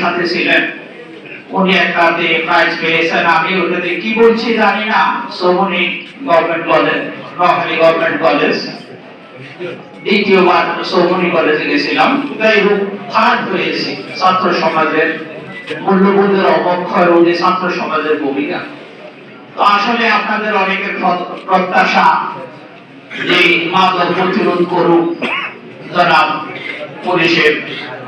সাথে ছিলেন। উনি একটাতে আমি ওটাতে কি বলছি জানি না। Somni government college Noakhali government college. দ্বিতীয়বার সৌমনি কলেজে গেছিলাম। যাই হোক হয়েছি ছাত্র সমাজের মূল্যবোধের অবক্ষয় রোধে ছাত্র সমাজের ভূমিকা। তো আসলে আপনাদের অনেকের প্রত্যাশা যে মাদক প্রতিরোধ করুক, জনাব পুলিশের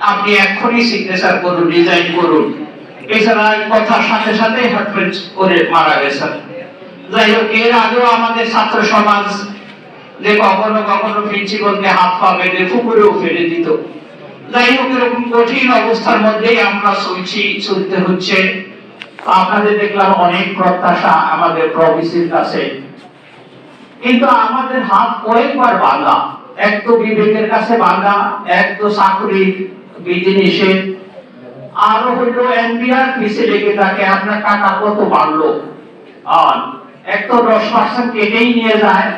আপনি এক্ষুনি সিগনেচার করুন ডিজাইন করুন। এছাড়া কথার সাথে সাথে হার্টফেল করে মারা গেছেন। যাই হোক, এর আগেও আমাদের ছাত্র সমাজ যে কখনো কখনো প্রিন্সিপালকে হাত পা বেঁধে পুকুরেও ফেলে দিত। যাই হোক, এরকম কঠিন অবস্থার মধ্যেই আমরা চলছি চলতে হচ্ছে। আপনাদের দেখলাম অনেক প্রত্যাশা আমাদের প্রভিসির কাছে। কিন্তু আমাদের হাত কয়েকবার বাঁধা। এক তো বিবেকের কাছে বাঁধা, এক তো চাকরির বিধি নিষেধ আরও হইল এনবিআর পিছে লেগে থাকে, আপনার টাকা কত বাড়লো? আর এক তো দশ পার্সেন্ট কেটেই নিয়ে যায়,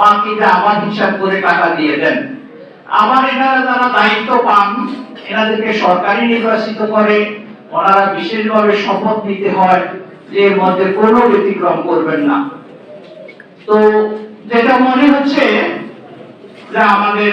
বাকিটা আবার হিসাব করে টাকা দিয়ে দেন। আবার এনারা যারা দায়িত্ব পান, এনাদেরকে সরকারি নির্বাচিত করে, ওনারা বিশেষভাবে শপথ নিতে হয় যে এর মধ্যে কোনো ব্যতিক্রম করবেন না। তো যেটা মনে হচ্ছে যে আমাদের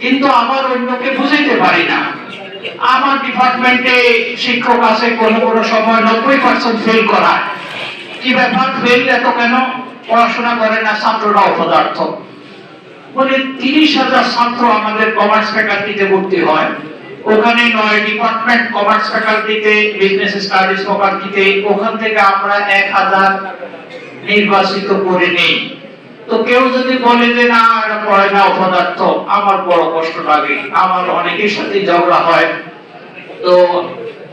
কিন্তু আবার অন্যকে বুঝাইতে পারি না। আমার ডিপার্টমেন্টে শিক্ষক আছে, কোনো কোনো সময় নব্বই পার্সেন্ট ফেল করায় কি ব্যাপার? ফেল এত কেন? পড়াশোনা করে না, ছাত্ররা অপদার্থ। বলে, তিরিশ হাজার ছাত্র আমাদের কমার্স ফ্যাকাল্টিতে ভর্তি হয়। ওখানে নয় ডিপার্টমেন্ট কমার্স ফ্যাকাল্টিতে বিজনেস স্টাডিজ ফ্যাকাল্টিতে ওখান থেকে আমরা এক হাজার নির্বাচিত করে নেই। তো কেউ যদি বলে যে, না এরা পড়ে না, অপদার্থ, আমার বড় কষ্ট লাগে, আমার অনেকের সাথে ঝগড়া হয়। তো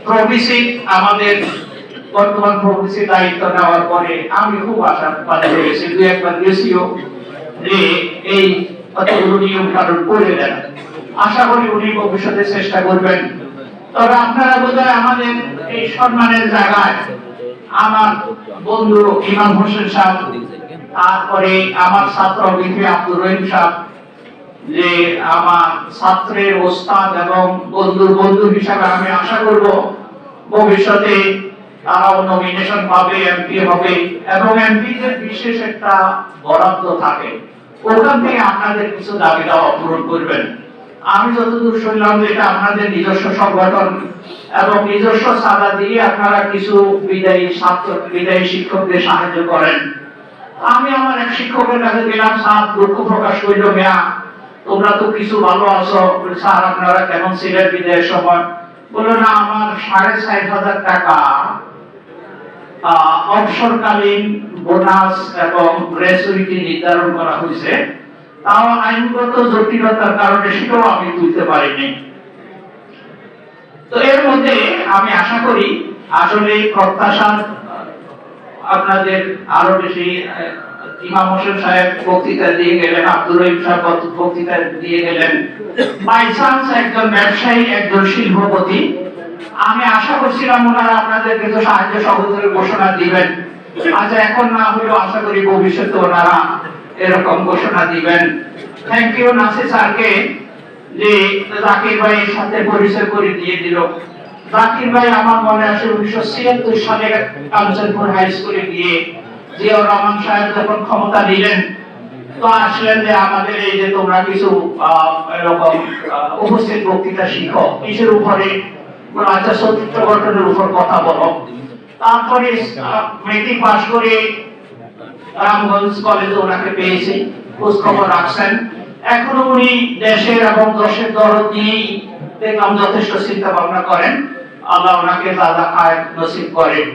প্রভিসি, আমাদের বর্তমান প্রভিসি দায়িত্ব নেওয়ার পরে আমি খুব আশাবাদ হয়েছি, দু একবার গেছিও যে এই কতগুলো নিয়ম কানুন করে দেন। আশা করি উনি ভবিষ্যতে চেষ্টা করবেন। তবে আপনারা বোধহয় আমাদের এই সম্মানের জায়গায় আমার বন্ধু ইমাম হোসেন সাহেব তারপরে আমার ছাত্র বিপি আব্দুর রহিম সাহেব, যে আমার ছাত্রের ওস্তাদ এবং বন্ধুর বন্ধু হিসাবে আমি আশা করব ভবিষ্যতে তারাও নমিনেশন পাবে এমপি হবে এবং এমপিদের বিশেষ একটা বরাদ্দ থাকে। ওখান থেকে আপনাদের কিছু দাবি দাওয়া পূরণ করবেন। আমি যতদূর শুনলাম যে এটা আপনাদের নিজস্ব সংগঠন এবং নিজস্ব চাঁদা দিয়ে আপনারা কিছু বিদায়ী ছাত্র, বিদায়ী শিক্ষকদের সাহায্য করেন। আমি আমার এক শিক্ষকের কাছে গেলাম, স্যার, দুঃখ প্রকাশ করল মেয়া। তোমরা তো কিছু ভালো আছো। স্যার, আপনারা কেমন ছিলেন বিদায়ের সময়? বলল না, আমার সাড়ে ষাট হাজার টাকা অবসরকালীন বোনাস এবং নির্ধারণ করা হয়েছে। তাও আইনগত জটিলতার কারণে সেটাও আমি তুলতে পারিনি। তো এর মধ্যে আমি আশা করি আসলে প্রত্যাশা আপনাদের আরও বেশি ইমাম হোসেন সাহেব বক্তৃতা দিয়ে গেলেন, আব্দুর রহিম সাহেব বক্তৃতা দিয়ে গেলেন। একজন ব্যবসায়ী, একজন শিল্পপতি। আমি আশা করছিলাম ওনারা আপনাদের কিছু সাহায্য ঘোষণা দিবেন। আচ্ছা এখন না হলেও আশা করি ভবিষ্যতে ওনারা এরকম ঘোষণা দিবেন। থ্যাংক ইউ নাসির স্যারকে, যে জাকির ভাইয়ের সাথে পরিচয় করে দিয়ে দিল। জাকির ভাই আমার মনে আছে উনিশশো ছিয়াত্তর সালে কাঞ্চনপুর হাই স্কুলে গিয়ে জিয়াউর রহমান সাহেব যখন ক্ষমতা নিলেন, তো আসলেন যে আমাদের এই যে তোমরা কিছু এরকম উপস্থিত বক্তৃতা শিখো, কিসের উপরে আচ্ছা সতীর্থ গঠনের উপর কথা বলো। তারপরে মেট্রিক পাস করে রামগঞ্জ কলেজে ওনাকে পেয়েছি খোঁজ খবর রাখছেন। এখনও উনি দেশের এবং দশের দরদ নিয়েই দেখলাম যথেষ্ট চিন্তা ভাবনা করেন। আল্লাহ ওনাকে দাদা খায় নসিব করেন।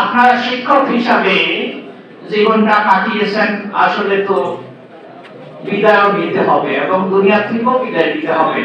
আপনারা শিক্ষক হিসাবে জীবনটা কাটিয়েছেন, আসলে তো বিদায় নিতে হবে এবং দুনিয়া থেকেও বিদায় নিতে হবে।